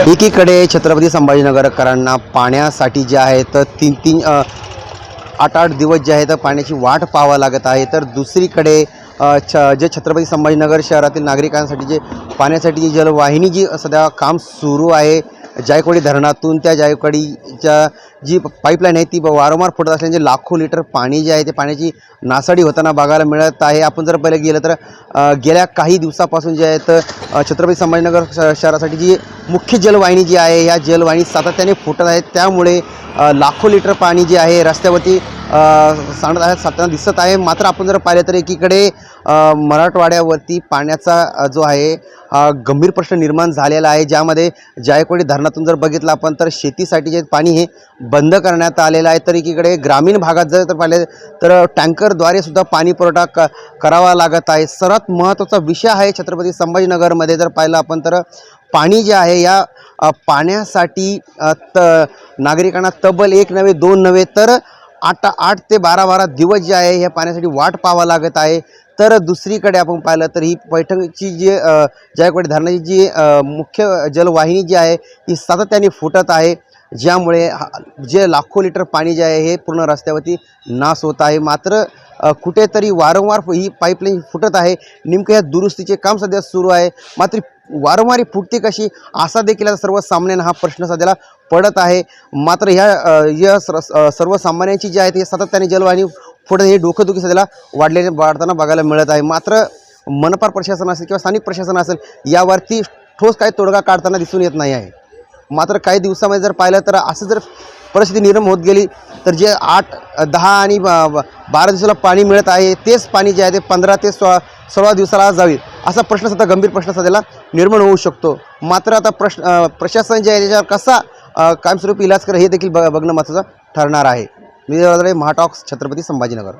एकीकडे छत्रपती संभाजीनगरकरांना पाण्यासाठी जे आहे तर तीन तीन आठ आठ दिवस जे आहे तर पाण्याची वाट पाहावं लागत आहे. तर दुसरीकडे छ जे छत्रपती संभाजीनगर शहरातील नागरिकांसाठी जे पाण्यासाठी जी जलवाहिनी जी सध्या काम सुरू आहे जायकवाडी धरणातून त्या जायकवाडीच्या जी पाईपलाईन आहे ती वारंवार फुटत असल्याने लाखो लिटर पाणी जे आहे ते पाण्याची नासाडी होताना बघायला मिळत आहे. आपण जर पहिले गेलं तर गेल्या काही दिवसापासून जे आहे तर छत्रपती संभाजीनगर श- शहरासाठी जी मुख्य जलवाहिनी जी आहे या जलवाहिनी सातत्याने फुटत आहेत त्यामुळे लाखो लिटर पाणी जे आहे रस्त्यावरती अ, सांडत आहे दिसत आहे. मात्र आपण जर पाहिलं तर एकीकडे मराठवाड्यावरती पाण्याचा जो आहे हा गंभीर प्रश्न निर्माण झालेला आहे. ज्यामध्ये जायकवाडी धरणातून जर बघितलं आपण तर शेतीसाठी जे पाणी हे बंद करण्यात आलेलं आहे. तर एकीकडे ग्रामीण भागात जर तर तर टँकरद्वारे सुद्धा पाणी पुरवठा क करावा लागत आहे. सर्वात महत्त्वाचा विषय आहे छत्रपती संभाजीनगरमध्ये जर पाहिलं आपण तर पाणी जे आहे या पाण्यासाठी त नागरिकांना तब्बल एक नव्हे दोन नव्हे तर आठ आठ ते बारा बारा दिवस जे आहे ह्या पाण्यासाठी वाट पाहावं लागत आहे. तर दुसरीकडे आपण पाहिलं तर ही पैठणची जी जायकवाडी धरणाची जी मुख्य जलवाहिनी जी आहे ती सातत्याने फुटत आहे. ज्यामुळे जे लाखो लिटर पाणी जे आहे हे पूर्ण रस्त्यावरती नाश होत आहे. मात्र कुठेतरी वारंवार ही पाईपलाईन फुटत आहे. नेमकं या दुरुस्तीचे काम सध्या सुरू आहे. मात्र वारंवार फुटते कशी असा देखील आता सर्वसामान्यांना हा प्रश्न सध्याला पडत आहे. मात्र ह्या या सर्वसामान्यांची जी आहे ती सातत्याने जलवाहिनी फुटत हे डोकंदुखी सध्याला वाढलेले वाढताना बघायला मिळत आहे. मात्र मनपा प्रशासन असेल किंवा स्थानिक प्रशासन असेल यावरती ठोस काही तोडगा काढताना दिसून येत नाही आहे. मात्र काही दिवसामध्ये जर पाहिलं तर असं जर परिस्थिती निर्माण होत गेली तर जे आठ दहा आणि बारा दिवसाला पाणी मिळत आहे तेच पाणी जे आहे ते पंधरा ते सोळा सोळा दिवसाला जावी असा प्रश्न सध्या गंभीर प्रश्न सध्याला निर्माण होऊ शकतो. मात्र आता प्रश्न प्रशासन जे आहे त्याच्यावर कसा कायमस्वरूपी इलाज करेल हे देखील ब बघणं महत्त्वाचं ठरणार आहे. मी महाटॉक्स छत्रपती संभाजीनगर.